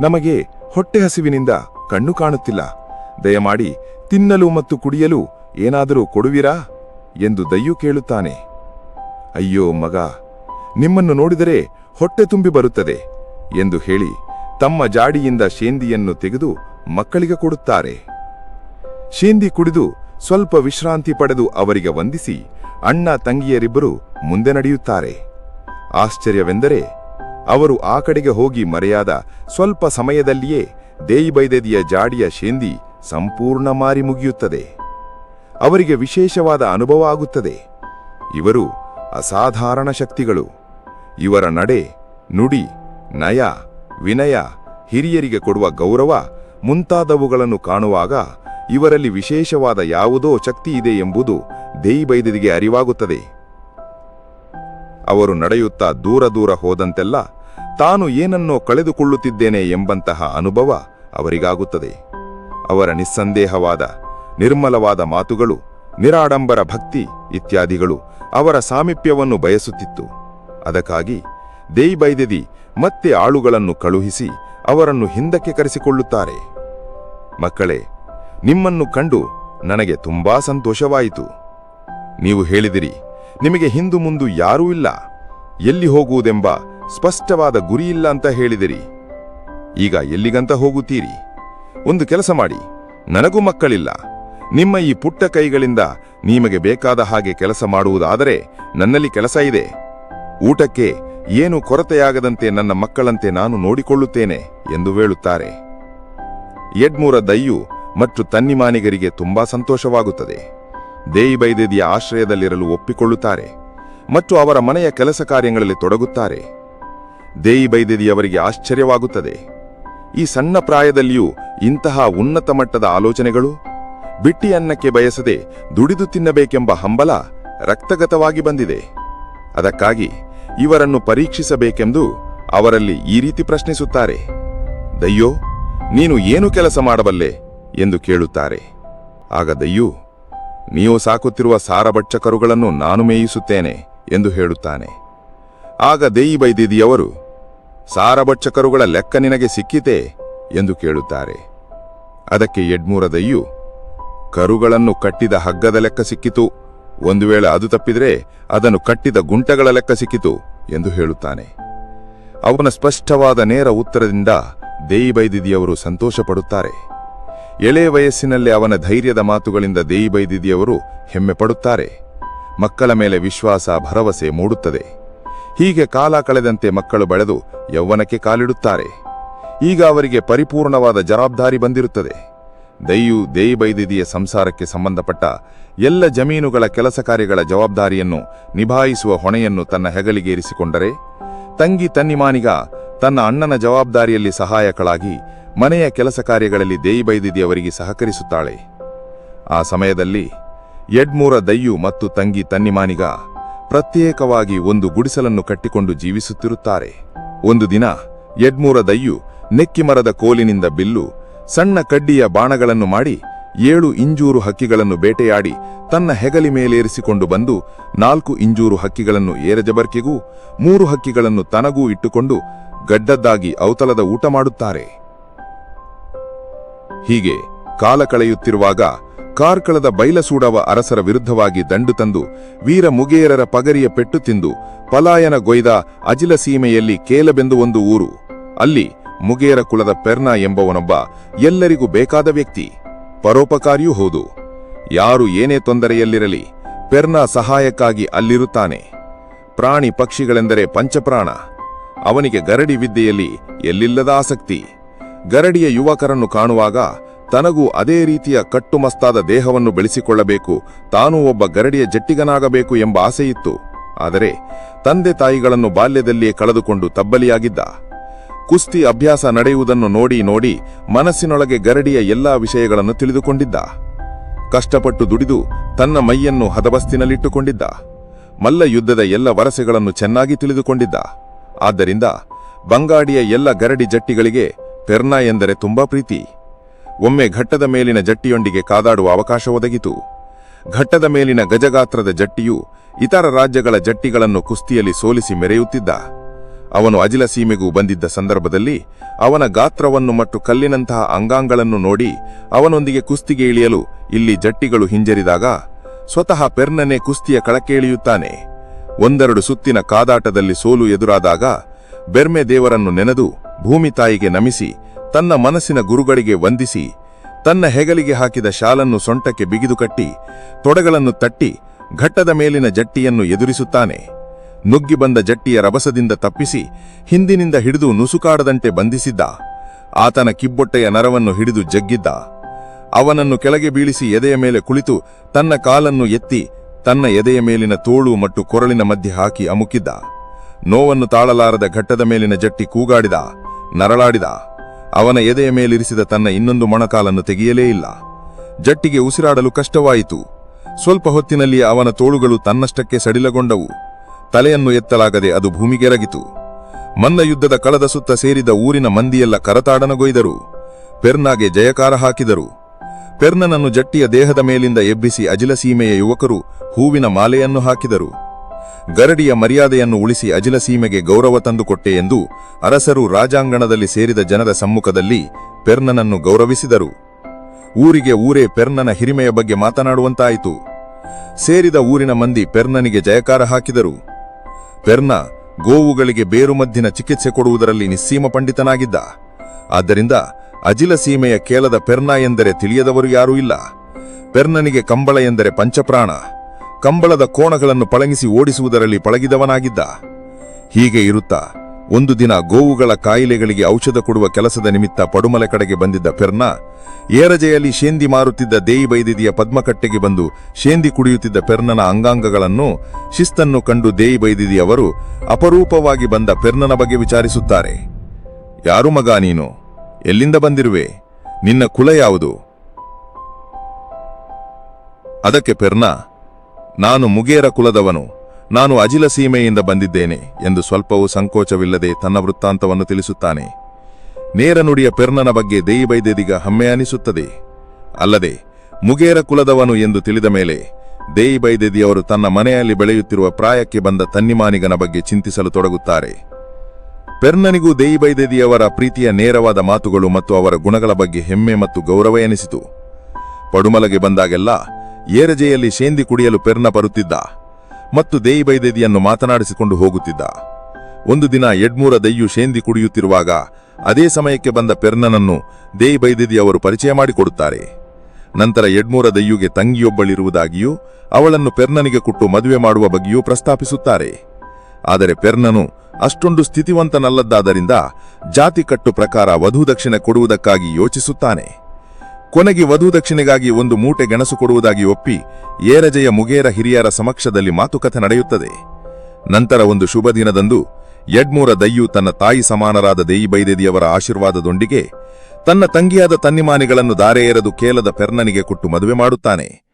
ನಮಗೆ ಹೊಟ್ಟೆ ಹಸಿವಿನಿಂದ ಕಣ್ಣು ಕಾಣುತ್ತಿಲ್ಲ. ದಯಮಾಡಿ ತಿನ್ನಲು ಮತ್ತು ಕುಡಿಯಲು ಏನಾದರೂ ಕೊಡುವಿರಾ? ಎಂದು ದಯ್ಯು ಕೇಳುತ್ತಾನೆ. ಅಯ್ಯೋ ಮಗ, ನಿಮ್ಮನ್ನು ನೋಡಿದರೆ ಹೊಟ್ಟೆ ತುಂಬಿ ಬರುತ್ತದೆ ಎಂದು ಹೇಳಿ ತಮ್ಮ ಜಾಡಿಯಿಂದ ಶೇಂದಿಯನ್ನು ತೆಗೆದು ಮಕ್ಕಳಿಗೆ ಕೊಡುತ್ತಾರೆ. ಶೇಂದಿ ಕುಡಿದು ಸ್ವಲ್ಪ ವಿಶ್ರಾಂತಿ ಪಡೆದು ಅವರಿಗೆ ವಂದಿಸಿ ಅಣ್ಣ ತಂಗಿಯರಿಬ್ಬರು ಮುಂದೆ ನಡೆಯುತ್ತಾರೆ. ಆಶ್ಚರ್ಯವೆಂದರೆ ಅವರು ಆ ಕಡೆಗೆ ಹೋಗಿ ಮರೆಯಾದ ಸ್ವಲ್ಪ ಸಮಯದಲ್ಲಿಯೇ ದೇಯಿಬೈದೆದಿಯ ಜಾಡಿಯ ಶೇಂದಿ ಸಂಪೂರ್ಣ ಮಾರಿ ಮುಗಿಯುತ್ತದೆ. ಅವರಿಗೆ ವಿಶೇಷವಾದ ಅನುಭವ ಆಗುತ್ತದೆ. ಇವರು ಅಸಾಧಾರಣ ಶಕ್ತಿಗಳು. ಇವರ ನಡೆ, ನುಡಿ, ನಯ, ವಿನಯ, ಹಿರಿಯರಿಗೆ ಕೊಡುವ ಗೌರವ ಮುಂತಾದವುಗಳನ್ನು ಕಾಣುವಾಗ ಇವರಲ್ಲಿ ವಿಶೇಷವಾದ ಯಾವುದೋ ಶಕ್ತಿ ಇದೆ ಎಂಬುದು ದೇಯಿಬೈದೆದಿಗೆ ಅರಿವಾಗುತ್ತದೆ. ಅವರು ನಡೆಯುತ್ತಾ ದೂರ ದೂರ ಹೋದಂತೆಲ್ಲ ತಾನು ಏನನ್ನೋ ಕಳೆದುಕೊಳ್ಳುತ್ತಿದ್ದೇನೆ ಎಂಬಂತಹ ಅನುಭವ ಅವರಿಗಾಗುತ್ತದೆ. ಅವರ ನಿಸ್ಸಂದೇಹವಾದ, ನಿರ್ಮಲವಾದ ಮಾತುಗಳು, ನಿರಾಡಂಬರ ಭಕ್ತಿ ಇತ್ಯಾದಿಗಳು ಅವರ ಸಾಮೀಪ್ಯವನ್ನು ಬಯಸುತ್ತಿತ್ತು. ಅದಕ್ಕಾಗಿ ದೇಯ್ಬೈದೆದಿ ಮತ್ತೆ ಆಳುಗಳನ್ನು ಕಳುಹಿಸಿ ಅವರನ್ನು ಹಿಂದಕ್ಕೆ ಕರೆಸಿಕೊಳ್ಳುತ್ತಾರೆ. ಮಕ್ಕಳೇ, ನಿಮ್ಮನ್ನು ಕಂಡು ನನಗೆ ತುಂಬಾ ಸಂತೋಷವಾಯಿತು. ನೀವು ಹೇಳಿದಿರಿ, ನಿಮಗೆ ಹಿಂದು ಮುಂದು ಯಾರೂ ಇಲ್ಲ. ಎಲ್ಲಿ ಹೋಗುವುದೆಂಬ ಸ್ಪಷ್ಟವಾದ ಗುರಿಯಿಲ್ಲ ಅಂತ ಹೇಳಿದಿರಿ. ಈಗ ಎಲ್ಲಿಗಂತ ಹೋಗುತ್ತೀರಿ? ಒಂದು ಕೆಲಸ ಮಾಡಿ. ನನಗೂ ಮಕ್ಕಳಿಲ್ಲ. ನಿಮ್ಮ ಈ ಪುಟ್ಟ ಕೈಗಳಿಂದ ನಿಮಗೆ ಬೇಕಾದ ಹಾಗೆ ಕೆಲಸ ಮಾಡುವುದಾದರೆ ನನ್ನಲ್ಲಿ ಕೆಲಸ ಇದೆ. ಊಟಕ್ಕೆ ಏನು ಕೊರತೆಯಾಗದಂತೆ ನನ್ನ ಮಕ್ಕಳಂತೆ ನಾನು ನೋಡಿಕೊಳ್ಳುತ್ತೇನೆ ಎಂದು ಹೇಳುತ್ತಾರೆ. ಯಡ್ಮೂರ ದಯ್ಯು ಮತ್ತು ತನ್ನಿಮಾನಿಗರಿಗೆ ತುಂಬಾ ಸಂತೋಷವಾಗುತ್ತದೆ. ದೇಯಿಬೈದೇದಿಯ ಆಶ್ರಯದಲ್ಲಿರಲು ಒಪ್ಪಿಕೊಳ್ಳುತ್ತಾರೆ ಮತ್ತು ಅವರ ಮನೆಯ ಕೆಲಸ ಕಾರ್ಯಗಳಲ್ಲಿ ತೊಡಗುತ್ತಾರೆ. ದೇಯಿಬೈದೇದಿಯವರಿಗೆ ಆಶ್ಚರ್ಯವಾಗುತ್ತದೆ. ಈ ಸಣ್ಣ ಪ್ರಾಯದಲ್ಲಿಯೂ ಇಂತಹ ಉನ್ನತ ಮಟ್ಟದ ಆಲೋಚನೆಗಳು, ಬಿಟ್ಟಿ ಅನ್ನಕ್ಕೆ ಬಯಸದೆ ದುಡಿದು ತಿನ್ನಬೇಕೆಂಬ ಹಂಬಲ ರಕ್ತಗತವಾಗಿ ಬಂದಿದೆ. ಅದಕ್ಕಾಗಿ ಇವರನ್ನು ಪರೀಕ್ಷಿಸಬೇಕೆಂದು ಅವರಲ್ಲಿ ಈ ರೀತಿ ಪ್ರಶ್ನಿಸುತ್ತಾರೆ. ದಯ್ಯೋ, ನೀನು ಏನು ಕೆಲಸ ಮಾಡಬಲ್ಲೆ? ಎಂದು ಕೇಳುತ್ತಾರೆ. ಆಗ ದಯ್ಯೋ ನೀವು ಸಾಕುತ್ತಿರುವ ಸಾರಬಚ್ಚ ಕರುಗಳನ್ನು ನಾನು ಮೇಯಿಸುತ್ತೇನೆ ಎಂದು ಹೇಳುತ್ತಾನೆ. ಆಗ ದೇಯಿ ಬೈದಿದಿಯವರು ಸಾರಬಚ್ಚ ಕರುಗಳ ಲೆಕ್ಕ ನಿನಗೆ ಸಿಕ್ಕಿತೆ ಎಂದು ಕೇಳುತ್ತಾರೆ. ಅದಕ್ಕೆ ಯಡ್ಮೂರದಯ್ಯು, ಕರುಗಳನ್ನು ಕಟ್ಟಿದ ಹಗ್ಗದ ಲೆಕ್ಕ ಸಿಕ್ಕಿತು. ಒಂದು ವೇಳೆ ಅದು ತಪ್ಪಿದರೆ ಅದನ್ನು ಕಟ್ಟಿದ ಗುಂಟಗಳ ಲೆಕ್ಕ ಸಿಕ್ಕಿತು ಎಂದು ಹೇಳುತ್ತಾನೆ. ಅವನ ಸ್ಪಷ್ಟವಾದ ನೇರ ಉತ್ತರದಿಂದ ದೇಯಿಬೈದಿದಿಯವರು ಸಂತೋಷಪಡುತ್ತಾರೆ. ಎಳೆ ವಯಸ್ಸಿನಲ್ಲಿ ಅವನ ಧೈರ್ಯದ ಮಾತುಗಳಿಂದ ದೇಯಿಬೈದಿದಿಯವರು ಹೆಮ್ಮೆ ಪಡುತ್ತಾರೆ. ಮಕ್ಕಳ ಮೇಲೆ ವಿಶ್ವಾಸ, ಭರವಸೆ ಮೂಡುತ್ತದೆ. ಹೀಗೆ ಕಾಲ ಕಳೆದಂತೆ ಮಕ್ಕಳು ಬೆಳೆದು ಯೌವನಕ್ಕೆ ಕಾಲಿಡುತ್ತಾರೆ. ಈಗ ಅವರಿಗೆ ಪರಿಪೂರ್ಣವಾದ ಜವಾಬ್ದಾರಿ ಬಂದಿರುತ್ತದೆ. ದೈಯು ದೇಯಿಬೈದಿದಿಯ ಸಂಸಾರಕ್ಕೆ ಸಂಬಂಧಪಟ್ಟ ಎಲ್ಲ ಜಮೀನುಗಳ ಕೆಲಸ ಕಾರ್ಯಗಳ ಜವಾಬ್ದಾರಿಯನ್ನು ನಿಭಾಯಿಸುವ ಹೊಣೆಯನ್ನು ತನ್ನ ಹೆಗಲಿಗೇರಿಸಿಕೊಂಡರೆ ತಂಗಿ ತನ್ನಿಮಾನಿಗ ತನ್ನ ಅಣ್ಣನ ಜವಾಬ್ದಾರಿಯಲ್ಲಿ ಸಹಾಯಕಳಾಗಿ ಮನೆಯ ಕೆಲಸ ಕಾರ್ಯಗಳಲ್ಲಿ ದೇಯಿಬೈದಿದಿಯವರಿಗೆ ಸಹಕರಿಸುತ್ತಾಳೆ. ಆ ಸಮಯದಲ್ಲಿ ಯಡ್ಮೂರ ದೈಯು ಮತ್ತು ತಂಗಿ ತನ್ನಿಮಾನಿಗ ಪ್ರತ್ಯೇಕವಾಗಿ ಒಂದು ಗುಡಿಸಲನ್ನು ಕಟ್ಟಿಕೊಂಡು ಜೀವಿಸುತ್ತಿರುತ್ತಾರೆ. ಒಂದು ದಿನ ಯಡ್ಮೂರ ದಯ್ಯು ನೆಕ್ಕಿಮರದ ಕೋಲಿನಿಂದ ಬಿಲ್ಲು, ಸಣ್ಣ ಕಡ್ಡಿಯ ಬಾಣಗಳನ್ನು ಮಾಡಿ ಏಳು ಇಂಜೂರು ಹಕ್ಕಿಗಳನ್ನು ಬೇಟೆಯಾಡಿ ತನ್ನ ಹೆಗಲಿ ಮೇಲೇರಿಸಿಕೊಂಡು ಬಂದು ನಾಲ್ಕು ಇಂಜೂರು ಹಕ್ಕಿಗಳನ್ನು ಏರಜಬರ್ಕಿಗೂ, ಮೂರು ಹಕ್ಕಿಗಳನ್ನು ತನಗೂ ಇಟ್ಟುಕೊಂಡು ಗಡ್ಡದ್ದಾಗಿ ಔತಲದ ಊಟ ಮಾಡುತ್ತಾರೆ. ಹೀಗೆ ಕಾಲ ಕಳೆಯುತ್ತಿರುವಾಗ ಕಾರ್ಕಳದ ಬೈಲಸೂಡವ ಅರಸರ ವಿರುದ್ಧವಾಗಿ ದಂಡು ತಂದು ವೀರ ಮುಗೇರರ ಪಗರಿಯ ಪೆಟ್ಟು ತಿಂದು ಪಲಾಯನ ಗೊಯ್ದ ಅಜಿಲ ಸೀಮೆಯಲ್ಲಿ ಕೇಲಬೆಂದು ಒಂದು ಊರು. ಅಲ್ಲಿ ಮುಗೇರ ಕುಲದ ಪೆರ್ನ ಎಂಬವನೊಬ್ಬ ಎಲ್ಲರಿಗೂ ಬೇಕಾದ ವ್ಯಕ್ತಿ. ಪರೋಪಕಾರಿಯೂ ಹೌದು. ಯಾರು ಏನೇ ತೊಂದರೆಯಲ್ಲಿರಲಿ ಪೆರ್ನ ಸಹಾಯಕ್ಕಾಗಿ ಅಲ್ಲಿರುತ್ತಾನೆ. ಪ್ರಾಣಿ ಪಕ್ಷಿಗಳೆಂದರೆ ಪಂಚಪ್ರಾಣ. ಅವನಿಗೆ ಗರಡಿ ವಿದ್ಯೆಯಲ್ಲಿ ಎಲ್ಲಿಲ್ಲದ ಆಸಕ್ತಿ. ಗರಡಿಯ ಯುವಕರನ್ನು ಕಾಣುವಾಗ ತನಗೂ ಅದೇ ರೀತಿಯ ಕಟ್ಟುಮಸ್ತಾದ ದೇಹವನ್ನು ಬೆಳೆಸಿಕೊಳ್ಳಬೇಕು, ತಾನೂ ಒಬ್ಬ ಗರಡಿಯ ಜಟ್ಟಿಗನಾಗಬೇಕು ಎಂಬ ಆಸೆಯಿತ್ತು. ಆದರೆ ತಂದೆ ತಾಯಿಗಳನ್ನು ಬಾಲ್ಯದಲ್ಲಿಯೇ ಕಳೆದುಕೊಂಡು ತಬ್ಬಲಿಯಾಗಿದ್ದ. ಕುಸ್ತಿ ಅಭ್ಯಾಸ ನಡೆಯುವುದನ್ನು ನೋಡಿ ನೋಡಿ ಮನಸ್ಸಿನೊಳಗೆ ಗರಡಿಯ ಎಲ್ಲಾ ವಿಷಯಗಳನ್ನು ತಿಳಿದುಕೊಂಡಿದ್ದ. ಕಷ್ಟಪಟ್ಟು ದುಡಿದು ತನ್ನ ಮೈಯನ್ನು ಹದಬಸ್ತಿನಲ್ಲಿಟ್ಟುಕೊಂಡಿದ್ದ. ಮಲ್ಲ ಯುದ್ಧದ ಎಲ್ಲ ವರಸೆಗಳನ್ನು ಚೆನ್ನಾಗಿ ತಿಳಿದುಕೊಂಡಿದ್ದ. ಆದ್ದರಿಂದ ಬಂಗಾಡಿಯ ಎಲ್ಲ ಗರಡಿ ಜಟ್ಟಿಗಳಿಗೆ ಪೆರ್ನಾ ಎಂದರೆ ತುಂಬಾ ಪ್ರೀತಿ. ಒಮ್ಮೆ ಘಟ್ಟದ ಮೇಲಿನ ಜಟ್ಟಿಯೊಂದಿಗೆ ಕಾದಾಡುವ ಅವಕಾಶ ಒದಗಿತು. ಘಟ್ಟದ ಮೇಲಿನ ಗಜಗಾತ್ರದ ಜಟ್ಟಿಯು ಇತರ ರಾಜ್ಯಗಳ ಜಟ್ಟಿಗಳನ್ನು ಕುಸ್ತಿಯಲ್ಲಿ ಸೋಲಿಸಿ ಮೆರೆಯುತ್ತಿದ್ದ. ಅವನು ಅಜಿಲ ಸೀಮೆಗೂ ಬಂದಿದ್ದ ಸಂದರ್ಭದಲ್ಲಿ ಅವನ ಗಾತ್ರವನ್ನು ಮತ್ತು ಕಲ್ಲಿನಂತಹ ಅಂಗಾಂಗಳನ್ನು ನೋಡಿ ಅವನೊಂದಿಗೆ ಕುಸ್ತಿಗೆ ಇಳಿಯಲು ಇಲ್ಲಿ ಜಟ್ಟಿಗಳು ಹಿಂಜರಿದಾಗ ಸ್ವತಃ ಪೆರ್ನನೆ ಕುಸ್ತಿಯ ಕಳಕ್ಕೆ ಇಳಿಯುತ್ತಾನೆ ಒಂದೆರಡು ಸುತ್ತಿನ ಕಾದಾಟದಲ್ಲಿ ಸೋಲು ಎದುರಾದಾಗ ಬೆರ್ಮೆ ದೇವರನ್ನು ನೆನೆದು ಭೂಮಿ ತಾಯಿಗೆ ನಮಿಸಿ ತನ್ನ ಮನಸ್ಸಿನ ಗುರುಗಳಿಗೆ ವಂದಿಸಿ, ತನ್ನ ಹೆಗಲಿಗೆ ಹಾಕಿದ ಶಾಲನ್ನು ಸೊಂಟಕ್ಕೆ ಬಿಗಿದು ಕಟ್ಟಿ ತೊಡೆಗಳನ್ನು ತಟ್ಟಿ, ಘಟ್ಟದ ಮೇಲಿನ ಜಟ್ಟಿಯನ್ನು ಎದುರಿಸುತ್ತಾನೆ. ನುಗ್ಗಿ ಬಂದ ಜಟ್ಟಿಯ ರಭಸದಿಂದ ತಪ್ಪಿಸಿ, ಹಿಂದಿನಿಂದ ಹಿಡಿದು ನುಸುಕಾಡದಂತೆ ಬಂಧಿಸಿದ್ದ. ಆತನ ಕಿಬ್ಬೊಟ್ಟೆಯ ನರವನ್ನು ಹಿಡಿದು ಜಗ್ಗಿದ್ದ. ಅವನನ್ನು ಕೆಳಗೆ ಬೀಳಿಸಿ ಎದೆಯ ಮೇಲೆ ಕುಳಿತು, ತನ್ನ ಕಾಲನ್ನು ಎತ್ತಿ, ತನ್ನ ಎದೆಯ ಮೇಲಿನ ತೋಳು ಮತ್ತು ಕೊರಳಿನ ಮಧ್ಯೆ ಹಾಕಿ ಅಮುಕಿದ್ದ. ನೋವನ್ನು ತಾಳಲಾರದ ಘಟ್ಟದ ಮೇಲಿನ ಜಟ್ಟಿ ಕೂಗಾಡಿದ, ನರಳಾಡಿದ. ಅವನ ಎದೆಯ ಮೇಲಿರಿಸಿದ ತನ್ನ ಇನ್ನೊಂದು ಮೊಣಕಾಲನ್ನು ತೆಗೆಯಲೇ ಇಲ್ಲ. ಜಟ್ಟಿಗೆ ಉಸಿರಾಡಲು ಕಷ್ಟವಾಯಿತು. ಸ್ವಲ್ಪ ಹೊತ್ತಿನಲ್ಲಿ ಅವನ ತೋಳುಗಳು ತನ್ನಷ್ಟಕ್ಕೆ ಸಡಿಲಗೊಂಡವು. ತಲೆಯನ್ನು ಎತ್ತಲಾಗದೆ ಅದು ಭೂಮಿಗೆರಗಿತು. ಮನ್ನ ಯುದ್ಧದ ಕಳದ ಸುತ್ತ ಸೇರಿದ ಊರಿನ ಮಂದಿಯೆಲ್ಲ ಕರತಾಡನಗೊಯ್ದರು. ಪೆರ್ನಾಗೆ ಜಯಕಾರ ಹಾಕಿದರು. ಪೆರ್ನನನ್ನು ಜಟ್ಟಿಯ ದೇಹದ ಮೇಲಿಂದ ಎಬ್ಬಿಸಿ ಅಜಿಲ ಸೀಮೆಯ ಯುವಕರು ಹೂವಿನ ಮಾಲೆಯನ್ನು ಹಾಕಿದರು. ಗರಡಿಯ ಮರ್ಯಾದೆಯನ್ನು ಉಳಿಸಿ ಅಜಿಲ ಸೀಮೆಗೆ ಗೌರವ ತಂದುಕೊಟ್ಟೆ ಎಂದು ಅರಸರು ರಾಜಾಂಗಣದಲ್ಲಿ ಸೇರಿದ ಜನರ ಸಮ್ಮುಖದಲ್ಲಿ ಪೆರ್ನನನ್ನು ಗೌರವಿಸಿದರು. ಊರಿಗೆ ಊರೇ ಪೆರ್ನನ ಹಿರಿಮೆಯ ಬಗ್ಗೆ ಮಾತನಾಡುವಂತಾಯಿತು. ಸೇರಿದ ಊರಿನ ಮಂದಿ ಪೆರ್ನನಿಗೆ ಜಯಕಾರ ಹಾಕಿದರು. ಪೆರ್ನ ಗೋವುಗಳಿಗೆ ಬೇರುಮದ್ದಿನ ಚಿಕಿತ್ಸೆ ಕೊಡುವುದರಲ್ಲಿ ನಿಸ್ಸೀಮ ಪಂಡಿತನಾಗಿದ್ದ. ಆದ್ದರಿಂದ ಅಜಿಲ ಸೀಮೆಯ ಕೇಲದ ಪೆರ್ನ ಎಂದರೆ ತಿಳಿಯದವರು ಯಾರೂ ಇಲ್ಲ. ಪೆರ್ನನಿಗೆ ಕಂಬಳ ಎಂದರೆ ಪಂಚಪ್ರಾಣ. ಕಂಬಳದ ಕೋಣಗಳನ್ನು ಪಳಗಿಸಿ ಓಡಿಸುವುದರಲ್ಲಿ ಪಳಗಿದವನಾಗಿದ್ದ. ಹೀಗೆ ಇರುತ್ತಾ ಒಂದು ದಿನ ಗೋವುಗಳ ಕಾಯಿಲೆಗಳಿಗೆ ಔಷಧ ಕೊಡುವ ಕೆಲಸದ ನಿಮಿತ್ತ ಪಡುಮಲೆ ಕಡೆಗೆ ಬಂದಿದ್ದ ಫೆರ್ನ ಏರಜೆಯಲ್ಲಿ ಶೇಂದಿ ಮಾರುತ್ತಿದ್ದ ದೇಯಿ ಬೈದಿದಿಯ ಪದ್ಮಕಟ್ಟೆಗೆ ಬಂದು ಶೇಂದಿ ಕುಡಿಯುತ್ತಿದ್ದ ಪೆರ್ನನ ಅಂಗಾಂಗಗಳನ್ನು, ಶಿಸ್ತನ್ನು ಕಂಡು ದೇಯಿ ಬೈದಿದಿಯವರು ಅಪರೂಪವಾಗಿ ಬಂದ ಪೆರ್ನನ ಬಗ್ಗೆ ವಿಚಾರಿಸುತ್ತಾರೆ. ಯಾರು ಮಗ ನೀನು? ಎಲ್ಲಿಂದ ಬಂದಿರುವೆ? ನಿನ್ನ ಕುಲ ಯಾವುದು? ಅದಕ್ಕೆ ಪೆರ್ನ ನಾನು ಮುಗೇರ ಕುಲದವನು. ನಾನು ಅಜಿಲ ಸೀಮೆಯಿಂದ ಬಂದಿದ್ದೇನೆ ಎಂದು ಸ್ವಲ್ಪವೂ ಸಂಕೋಚವಿಲ್ಲದೆ ತನ್ನ ವೃತ್ತಾಂತವನ್ನು ತಿಳಿಸುತ್ತಾನೆ. ನೇರ ನುಡಿಯ ಪೆರ್ನನ ಬಗ್ಗೆ ದೇಯಿಬೈದೆದಿಗ ಹಮ್ಮೆ ಅನಿಸುತ್ತದೆ. ಅಲ್ಲದೆ, ಮುಗೇರ ಕುಲದವನು ಎಂದು ತಿಳಿದ ಮೇಲೆ, ದೇಯಿಬೈದೆದಿಯವರು ತನ್ನ ಮನೆಯಲ್ಲಿ ಬೆಳೆಯುತ್ತಿರುವ ಪ್ರಾಯಕ್ಕೆ ಬಂದ ತನ್ನಿಮಾನಿಗನ ಬಗ್ಗೆ ಚಿಂತಿಸಲು ತೊಡಗುತ್ತಾರೆ. ಪೆರ್ನನಿಗೂ ದೇಯಿಬೈದೆದಿಯವರ ಪ್ರೀತಿಯ ನೇರವಾದ ಮಾತುಗಳು ಮತ್ತು ಅವರ ಗುಣಗಳ ಬಗ್ಗೆ ಹೆಮ್ಮೆ ಮತ್ತು ಗೌರವ ಎನಿಸಿತು. ಪಡುಮಲಗೆ ಬಂದಾಗೆಲ್ಲ ಏರಜೆಯಲ್ಲಿ ಶೇಂದಿ ಕುಡಿಯಲು ಪೆರ್ನ ಬರುತ್ತಿದ್ದ ಮತ್ತು ದೇಯಿಬೈದೆದಿಯನ್ನು ಮಾತನಾಡಿಸಿಕೊಂಡು ಹೋಗುತ್ತಿದ್ದ. ಒಂದು ದಿನ ಯಡ್ಮೂರ ದೈಯು ಶೇಂದಿ ಕುಡಿಯುತ್ತಿರುವಾಗ ಅದೇ ಸಮಯಕ್ಕೆ ಬಂದ ಪೆರ್ನನನ್ನು ದೇಯಿಬೈದೆದಿ ಅವರು ಪರಿಚಯ ಮಾಡಿಕೊಡುತ್ತಾರೆ. ನಂತರ ಯಡ್ಮೂರ ದೈಯುಗೆ ತಂಗಿಯೊಬ್ಬಳಿರುವುದಾಗಿಯೂ ಅವಳನ್ನು ಪೆರ್ನನಿಗೆ ಕೊಟ್ಟು ಮದುವೆ ಮಾಡುವ ಬಗ್ಗೆಯೂ ಪ್ರಸ್ತಾಪಿಸುತ್ತಾರೆ. ಆದರೆ ಪೆರ್ನನು ಅಷ್ಟೊಂದು ಸ್ಥಿತಿವಂತನಲ್ಲದ್ದಾದ್ದರಿಂದ ಜಾತಿ ಕಟ್ಟು ಪ್ರಕಾರ ವಧು ದಕ್ಷಿಣೆ ಕೊಡುವುದಕ್ಕಾಗಿ ಯೋಚಿಸುತ್ತಾನೆ. ಕೊನೆಗೆ ವಧು ದಕ್ಷಿಣೆಗಾಗಿ ಒಂದು ಮೂಟೆ ಗೆಣಸು ಕೊಡುವುದಾಗಿ ಒಪ್ಪಿ ಏರಜೆಯ ಮುಗೇರ ಹಿರಿಯರ ಸಮಕ್ಷದಲ್ಲಿ ಮಾತುಕತೆ ನಡೆಯುತ್ತದೆ. ನಂತರ ಒಂದು ಶುಭ ದಿನದಂದು ಯಡ್ಮೂರ ದಯ್ಯು ತನ್ನ ತಾಯಿ ಸಮಾನರಾದ ದೇಯಿಬೈದೇದಿಯವರ ಆಶೀರ್ವಾದದೊಂದಿಗೆ ತನ್ನ ತಂಗಿಯಾದ ತನ್ನಿಮಾನಿಗಳನ್ನು ದಾರೆ ಕೇಲದ ಪೆರ್ನನಿಗೆ ಕೊಟ್ಟು ಮದುವೆ ಮಾಡುತ್ತಾನೆ.